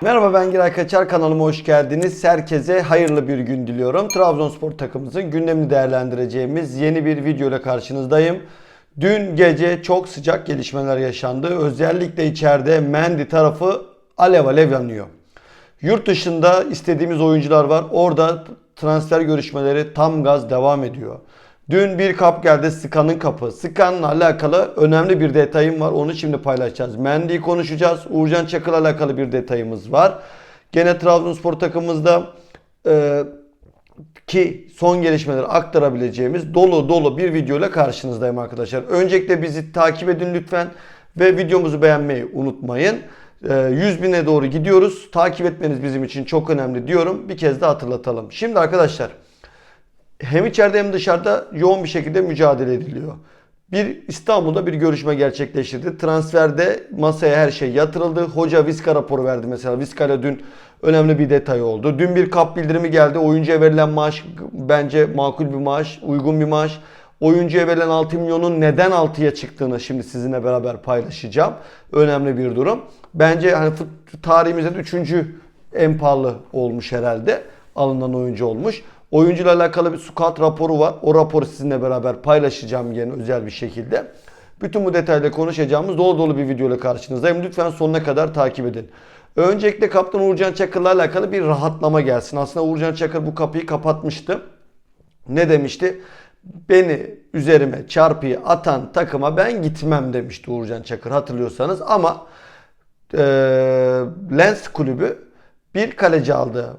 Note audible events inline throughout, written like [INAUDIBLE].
Merhaba ben Giray Kaçar kanalıma hoş geldiniz. Herkese hayırlı bir gün diliyorum. Trabzonspor takımımızın gündemini değerlendireceğimiz yeni bir video ile karşınızdayım. Dün gece çok sıcak gelişmeler yaşandı. Özellikle içeride Mendy tarafı alev alev yanıyor. Yurt dışında istediğimiz oyuncular var. Orada transfer görüşmeleri tam gaz devam ediyor. Dün bir kap geldi Skan'ın kapı. Skan'la alakalı önemli bir detayım var. Onu şimdi paylaşacağız. Mendy'yi konuşacağız. Uğurcan Çakır'la alakalı bir detayımız var. Gene Trabzonspor takımımızda e, ki son gelişmeleri aktarabileceğimiz dolu dolu bir video ile karşınızdayım arkadaşlar. Öncelikle bizi takip edin lütfen ve videomuzu beğenmeyi unutmayın. Ee, 100 bine doğru gidiyoruz. Takip etmeniz bizim için çok önemli diyorum. Bir kez de hatırlatalım. Şimdi arkadaşlar hem içeride hem dışarıda yoğun bir şekilde mücadele ediliyor. Bir İstanbul'da bir görüşme gerçekleştirdi. Transferde masaya her şey yatırıldı. Hoca Viska raporu verdi mesela. Viska ile dün önemli bir detay oldu. Dün bir kap bildirimi geldi. Oyuncuya verilen maaş bence makul bir maaş, uygun bir maaş. Oyuncuya verilen 6 milyonun neden 6'ya çıktığını şimdi sizinle beraber paylaşacağım. Önemli bir durum. Bence hani tarihimizde de 3. en pahalı olmuş herhalde. Alınan oyuncu olmuş. Oyuncuyla alakalı bir scout raporu var. O raporu sizinle beraber paylaşacağım yine özel bir şekilde. Bütün bu detayla konuşacağımız dolu dolu bir video ile karşınızdayım. Lütfen sonuna kadar takip edin. Öncelikle Kaptan Uğurcan Çakır'la alakalı bir rahatlama gelsin. Aslında Uğurcan Çakır bu kapıyı kapatmıştı. Ne demişti? Beni üzerime çarpıyı atan takıma ben gitmem demişti Uğurcan Çakır hatırlıyorsanız. Ama e, Lens kulübü bir kaleci aldı.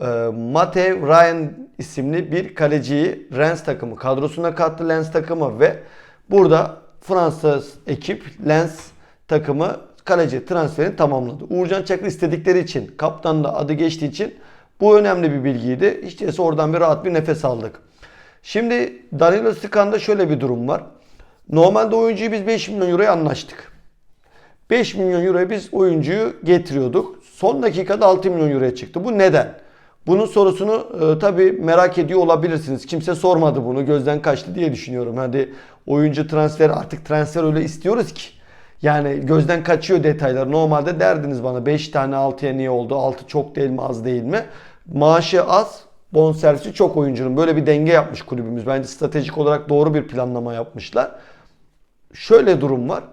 E, Matev Ryan isimli bir kaleciyi Lens takımı kadrosuna kattı Lens takımı ve burada Fransız ekip Lens takımı kaleci transferini tamamladı. Uğurcan Çakır istedikleri için kaptan da adı geçtiği için bu önemli bir bilgiydi. Hiç değilse oradan bir rahat bir nefes aldık. Şimdi Danilo Skan'da şöyle bir durum var. Normalde oyuncuyu biz 5 milyon euroya anlaştık. 5 milyon euroya biz oyuncuyu getiriyorduk. Son dakikada 6 milyon euroya çıktı. Bu neden? Bunun sorusunu e, tabii merak ediyor olabilirsiniz. Kimse sormadı bunu. Gözden kaçtı diye düşünüyorum. Hadi oyuncu transferi artık transfer öyle istiyoruz ki. Yani gözden kaçıyor detaylar. Normalde derdiniz bana 5 tane 6'ya niye oldu? 6 çok değil mi az değil mi? Maaşı az, bonservisi çok oyuncunun. Böyle bir denge yapmış kulübümüz. Bence stratejik olarak doğru bir planlama yapmışlar. Şöyle durum var.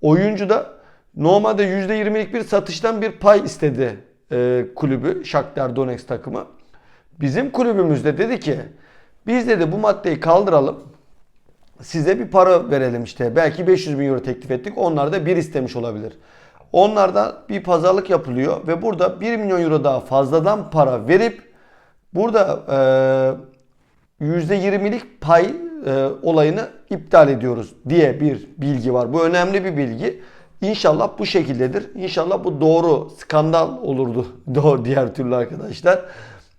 Oyuncu da normalde %20'lik bir satıştan bir pay istedi e, kulübü Shakhtar Donetsk takımı. Bizim kulübümüzde dedi ki biz dedi bu maddeyi kaldıralım. Size bir para verelim işte. Belki 500 bin euro teklif ettik. Onlar da bir istemiş olabilir. Onlardan bir pazarlık yapılıyor ve burada 1 milyon euro daha fazladan para verip burada e, %20'lik pay e, olayını iptal ediyoruz diye bir bilgi var. Bu önemli bir bilgi. İnşallah bu şekildedir. İnşallah bu doğru skandal olurdu [LAUGHS] doğru diğer türlü arkadaşlar.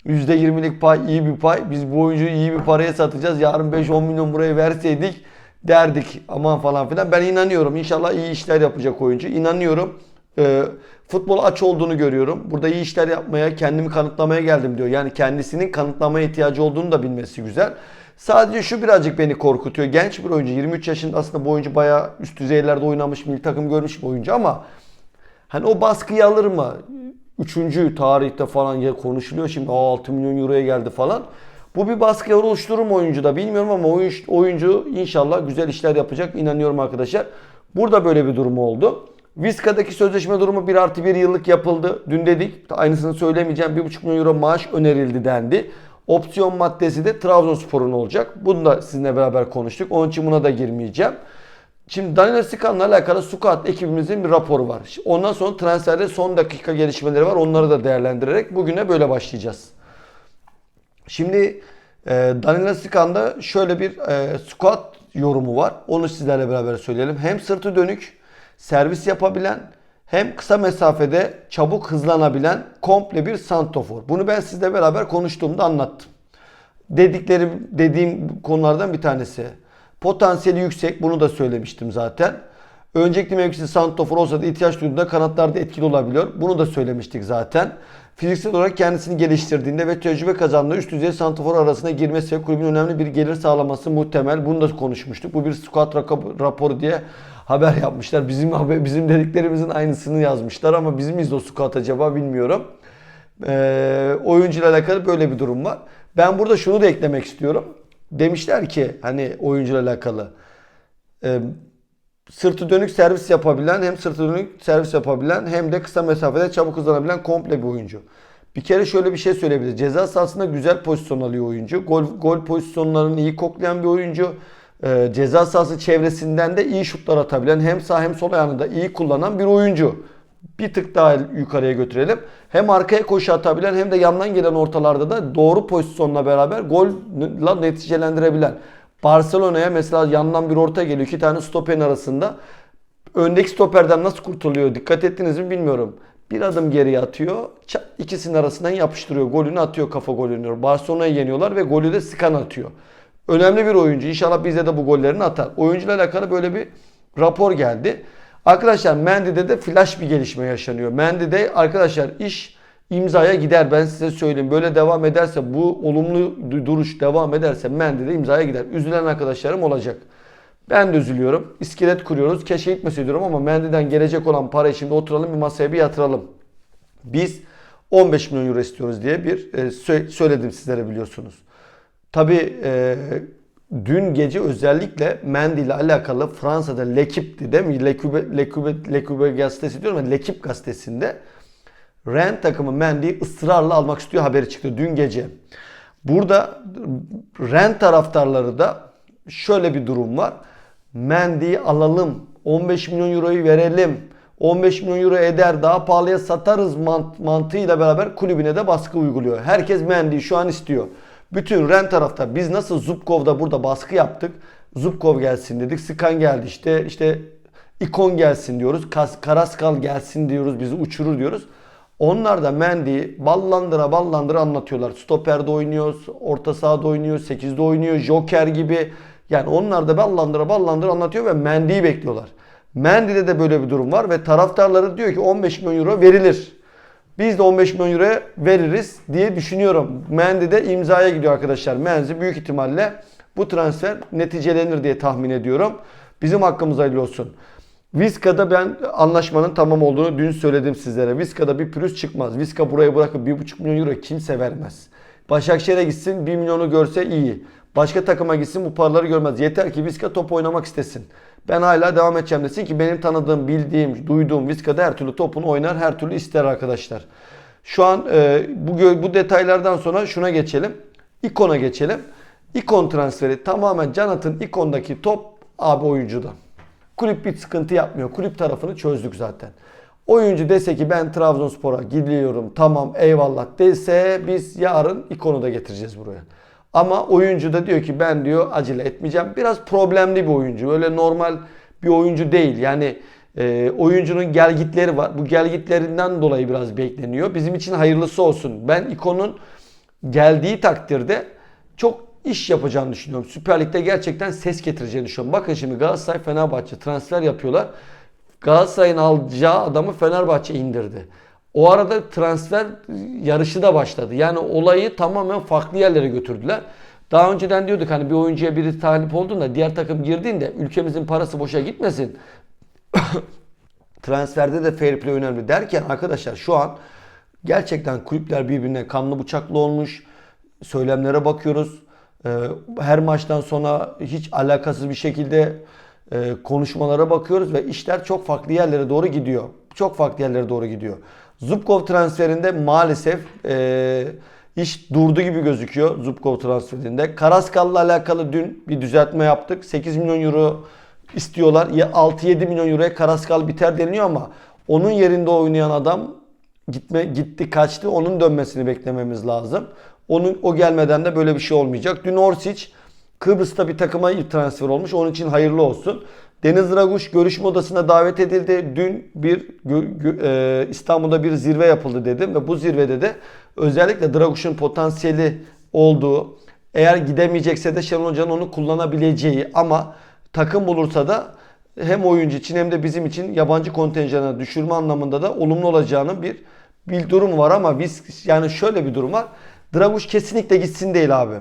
%20'lik pay iyi bir pay. Biz bu oyuncuyu iyi bir paraya satacağız. Yarın 5-10 milyon buraya verseydik derdik aman falan filan. Ben inanıyorum. İnşallah iyi işler yapacak oyuncu. İnanıyorum. Ee, futbol aç olduğunu görüyorum. Burada iyi işler yapmaya, kendimi kanıtlamaya geldim diyor. Yani kendisinin kanıtlamaya ihtiyacı olduğunu da bilmesi güzel. Sadece şu birazcık beni korkutuyor. Genç bir oyuncu. 23 yaşında aslında bu oyuncu bayağı üst düzeylerde oynamış, milli takım görmüş bir oyuncu ama hani o baskıyı alır mı? Üçüncü tarihte falan ya konuşuluyor şimdi Aa, 6 milyon euroya geldi falan. Bu bir baskı oluşturur mu oyuncuda bilmiyorum ama oyuncu, inşallah güzel işler yapacak inanıyorum arkadaşlar. Burada böyle bir durum oldu. Vizca'daki sözleşme durumu 1 artı 1 yıllık yapıldı. Dün dedik aynısını söylemeyeceğim 1,5 milyon euro maaş önerildi dendi. Opsiyon maddesi de Trabzonspor'un olacak. Bunu da sizinle beraber konuştuk. Onun için buna da girmeyeceğim. Şimdi Danilo Skan'la alakalı Sukat ekibimizin bir raporu var. Ondan sonra transferde son dakika gelişmeleri var. Onları da değerlendirerek bugüne böyle başlayacağız. Şimdi e, Danilo Skan'da şöyle bir e, squat yorumu var. Onu sizlerle beraber söyleyelim. Hem sırtı dönük, servis yapabilen, hem kısa mesafede çabuk hızlanabilen komple bir santofor. Bunu ben sizle beraber konuştuğumda anlattım. Dediklerim dediğim konulardan bir tanesi. Potansiyeli yüksek. Bunu da söylemiştim zaten. Öncelikli mevkisi santofor olsa da ihtiyaç duyduğunda kanatlarda etkili olabiliyor. Bunu da söylemiştik zaten. Fiziksel olarak kendisini geliştirdiğinde ve tecrübe kazandığı üst düzey santofor arasına girmesi ve kulübün önemli bir gelir sağlaması muhtemel. Bunu da konuşmuştuk. Bu bir squat raporu diye haber yapmışlar. Bizim haber, bizim dediklerimizin aynısını yazmışlar ama bizim o squad acaba bilmiyorum. Ee, oyuncuyla alakalı böyle bir durum var. Ben burada şunu da eklemek istiyorum. Demişler ki hani oyuncuyla alakalı e, sırtı dönük servis yapabilen hem sırtı dönük servis yapabilen hem de kısa mesafede çabuk hızlanabilen komple bir oyuncu. Bir kere şöyle bir şey söyleyebiliriz. Ceza sahasında güzel pozisyon alıyor oyuncu. Gol, gol pozisyonlarını iyi koklayan bir oyuncu. Ee, ceza sahası çevresinden de iyi şutlar atabilen hem sağ hem sol ayağını da iyi kullanan bir oyuncu. Bir tık daha yukarıya götürelim. Hem arkaya koşu atabilen hem de yandan gelen ortalarda da doğru pozisyonla beraber golla neticelendirebilen. Barcelona'ya mesela yandan bir orta geliyor. iki tane stoperin arasında. Öndeki stoperden nasıl kurtuluyor? Dikkat ettiniz mi bilmiyorum. Bir adım geriye atıyor. ikisinin arasından yapıştırıyor. Golünü atıyor kafa golünü. Barcelona'yı yeniyorlar ve golü de Skan atıyor. Önemli bir oyuncu. İnşallah bize de bu gollerini atar. Oyuncuyla alakalı böyle bir rapor geldi. Arkadaşlar Mendy'de de flash bir gelişme yaşanıyor. Mendy'de arkadaşlar iş imzaya gider. Ben size söyleyeyim. Böyle devam ederse bu olumlu duruş devam ederse Mendy'de imzaya gider. Üzülen arkadaşlarım olacak. Ben de üzülüyorum. İskelet kuruyoruz. Keşke gitmese diyorum ama Mendy'den gelecek olan parayı şimdi oturalım bir masaya bir yatıralım. Biz 15 milyon euro istiyoruz diye bir e, sö- söyledim sizlere biliyorsunuz. Tabii e, dün gece özellikle Mendy ile alakalı Fransa'da L'Equipe'di değil mi? L'Equipe, L'Equipe, L'Equipe gazetesi diyorum ama L'Equipe gazetesinde Rennes takımı Mendy'yi ısrarla almak istiyor haberi çıktı dün gece. Burada Rennes taraftarları da şöyle bir durum var. Mendy'yi alalım. 15 milyon euroyu verelim. 15 milyon euro eder daha pahalıya satarız mant- mantığıyla beraber kulübüne de baskı uyguluyor. Herkes Mendy'yi şu an istiyor. Bütün Ren tarafta biz nasıl Zubkov'da burada baskı yaptık. Zubkov gelsin dedik. Skan geldi işte işte ikon gelsin diyoruz. Kas, Karaskal gelsin diyoruz. Bizi uçurur diyoruz. Onlar da Mendy'yi ballandıra ballandıra anlatıyorlar. Stoperde oynuyor, orta sahada oynuyor, 8'de oynuyor, Joker gibi. Yani onlar da ballandıra ballandıra anlatıyor ve Mendy'yi bekliyorlar. Mendy'de de böyle bir durum var ve taraftarları diyor ki 15 milyon euro verilir. Biz de 15 milyon euroya veririz diye düşünüyorum. Mendy de imzaya gidiyor arkadaşlar. Mendy büyük ihtimalle bu transfer neticelenir diye tahmin ediyorum. Bizim hakkımız hayırlı olsun. Vizca'da ben anlaşmanın tamam olduğunu dün söyledim sizlere. Vizca'da bir pürüz çıkmaz. Vizca buraya bırakıp 1,5 milyon euro kimse vermez. Başakşehir'e gitsin 1 milyonu görse iyi. Başka takıma gitsin bu paraları görmez. Yeter ki Vizca top oynamak istesin. Ben hala devam edeceğim desin ki benim tanıdığım, bildiğim, duyduğum Vizca'da her türlü topunu oynar, her türlü ister arkadaşlar. Şu an e, bu, bu detaylardan sonra şuna geçelim. İkon'a geçelim. İkon transferi tamamen Canat'ın ikondaki top abi oyuncuda. Kulüp bir sıkıntı yapmıyor. Kulüp tarafını çözdük zaten. Oyuncu dese ki ben Trabzonspor'a gidiyorum tamam eyvallah dese biz yarın ikonu da getireceğiz buraya. Ama oyuncu da diyor ki ben diyor acele etmeyeceğim. Biraz problemli bir oyuncu. Öyle normal bir oyuncu değil. Yani e, oyuncunun gelgitleri var. Bu gelgitlerinden dolayı biraz bekleniyor. Bizim için hayırlısı olsun. Ben ikonun geldiği takdirde çok iş yapacağını düşünüyorum. Süper Lig'de gerçekten ses getireceğini düşünüyorum. Bakın şimdi Galatasaray Fenerbahçe transfer yapıyorlar. Galatasaray'ın alacağı adamı Fenerbahçe indirdi. O arada transfer yarışı da başladı. Yani olayı tamamen farklı yerlere götürdüler. Daha önceden diyorduk hani bir oyuncuya biri talip olduğunda diğer takım girdiğinde ülkemizin parası boşa gitmesin. [COUGHS] Transferde de fair play önemli derken arkadaşlar şu an gerçekten kulüpler birbirine kanlı bıçaklı olmuş. Söylemlere bakıyoruz. Ee, Her maçtan sonra hiç alakasız bir şekilde e, konuşmalara bakıyoruz ve işler çok farklı yerlere doğru gidiyor. Çok farklı yerlere doğru gidiyor. Zubkov transferinde maalesef e, iş durdu gibi gözüküyor Zubkov transferinde. Karaskal'la alakalı dün bir düzeltme yaptık. 8 milyon euro istiyorlar. Ya 6-7 milyon euroya Karaskal biter deniyor ama onun yerinde oynayan adam gitme gitti kaçtı. Onun dönmesini beklememiz lazım. Onun o gelmeden de böyle bir şey olmayacak. Dün Orsic Kıbrıs'ta bir takıma transfer olmuş. Onun için hayırlı olsun. Deniz Draguş görüşme odasına davet edildi. Dün bir e, İstanbul'da bir zirve yapıldı dedim ve bu zirvede de özellikle Draguş'un potansiyeli olduğu, eğer gidemeyecekse de Şenol Hoca'nın onu kullanabileceği ama takım bulursa da hem oyuncu için hem de bizim için yabancı kontenjanı düşürme anlamında da olumlu olacağını bir bir durum var ama biz yani şöyle bir durum var. Draguş kesinlikle gitsin değil abi.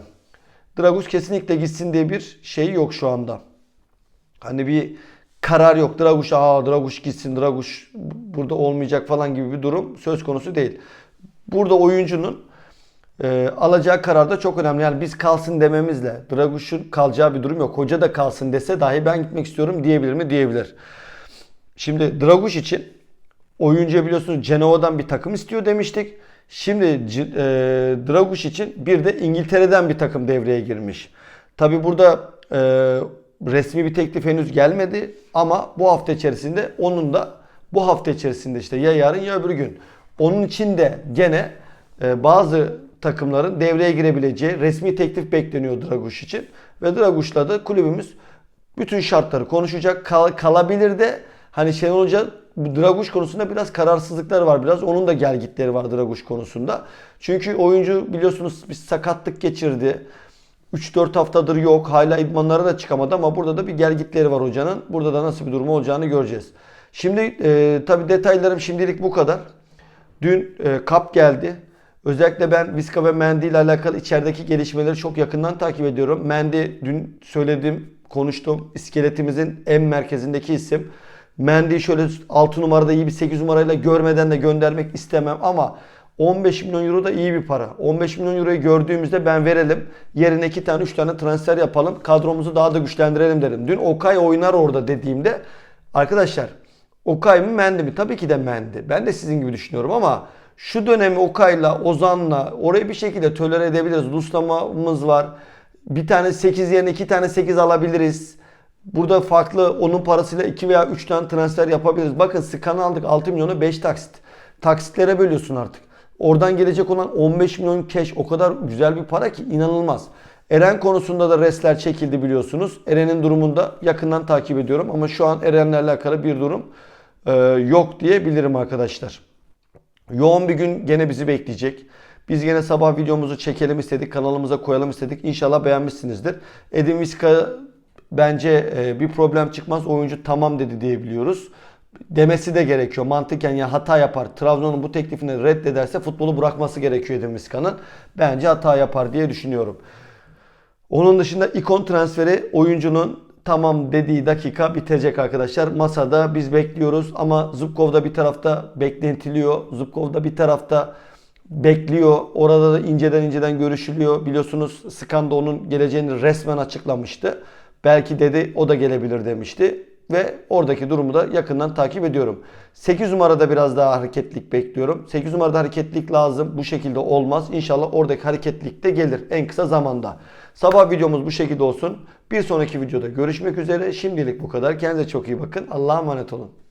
Draguş kesinlikle gitsin diye bir şey yok şu anda. Hani bir karar yok. Draguş aa Draguş gitsin Draguş burada olmayacak falan gibi bir durum söz konusu değil. Burada oyuncunun e, alacağı karar da çok önemli. Yani biz kalsın dememizle Draguş'un kalacağı bir durum yok. Hoca da kalsın dese dahi ben gitmek istiyorum diyebilir mi? Diyebilir. Şimdi Draguş için oyuncuya biliyorsunuz Cenova'dan bir takım istiyor demiştik. Şimdi e, Draguş için bir de İngiltere'den bir takım devreye girmiş. Tabi burada e, resmi bir teklif henüz gelmedi ama bu hafta içerisinde onun da bu hafta içerisinde işte ya yarın ya öbür gün. Onun için de gene e, bazı takımların devreye girebileceği resmi teklif bekleniyor Draguş için. Ve Draguş'la da kulübümüz bütün şartları konuşacak. Kal- kalabilir de hani Şenol Hoca Draguş konusunda biraz kararsızlıkları var. Biraz onun da gelgitleri var Draguş konusunda. Çünkü oyuncu biliyorsunuz bir sakatlık geçirdi. 3-4 haftadır yok. Hala idmanlara da çıkamadı ama burada da bir gelgitleri var hocanın. Burada da nasıl bir durumu olacağını göreceğiz. Şimdi e, tabi detaylarım şimdilik bu kadar. Dün e, kap geldi. Özellikle ben Viska ve Mendy ile alakalı içerideki gelişmeleri çok yakından takip ediyorum. Mendy dün söyledim, konuştum. İskeletimizin en merkezindeki isim. Mendy'yi şöyle 6 numarada iyi bir 8 numarayla görmeden de göndermek istemem ama 15 milyon euro da iyi bir para. 15 milyon euroyu gördüğümüzde ben verelim. Yerine 2 tane 3 tane transfer yapalım. Kadromuzu daha da güçlendirelim derim. Dün Okay oynar orada dediğimde arkadaşlar Okay mı Mendy mi? Tabii ki de Mendy. Ben de sizin gibi düşünüyorum ama şu dönemi Okay'la, Ozan'la orayı bir şekilde tolere edebiliriz. Luslamamız var. Bir tane 8 yerine 2 tane 8 alabiliriz. Burada farklı onun parasıyla 2 veya 3 tane transfer yapabiliriz. Bakın Skan'ı aldık 6 milyonu 5 taksit. Taksitlere bölüyorsun artık. Oradan gelecek olan 15 milyon cash o kadar güzel bir para ki inanılmaz. Eren konusunda da resler çekildi biliyorsunuz. Eren'in durumunda yakından takip ediyorum ama şu an Eren'le alakalı bir durum e, yok diyebilirim arkadaşlar. Yoğun bir gün gene bizi bekleyecek. Biz gene sabah videomuzu çekelim istedik, kanalımıza koyalım istedik. İnşallah beğenmişsinizdir. Edin Viska bence e, bir problem çıkmaz. Oyuncu tamam dedi diyebiliyoruz. Demesi de gerekiyor. Mantıken ya hata yapar. Trabzon'un bu teklifini reddederse futbolu bırakması gerekiyor Edin Viska'nın. Bence hata yapar diye düşünüyorum. Onun dışında ikon transferi oyuncunun tamam dediği dakika bitecek arkadaşlar. Masada biz bekliyoruz ama Zubkov da bir tarafta beklentiliyor. Zubkov da bir tarafta bekliyor. Orada da inceden inceden görüşülüyor. Biliyorsunuz Skanda onun geleceğini resmen açıklamıştı. Belki dedi o da gelebilir demişti. Ve oradaki durumu da yakından takip ediyorum. 8 numarada biraz daha hareketlilik bekliyorum. 8 numarada hareketlilik lazım. Bu şekilde olmaz. İnşallah oradaki hareketlilik de gelir en kısa zamanda. Sabah videomuz bu şekilde olsun. Bir sonraki videoda görüşmek üzere. Şimdilik bu kadar. Kendinize çok iyi bakın. Allah'a emanet olun.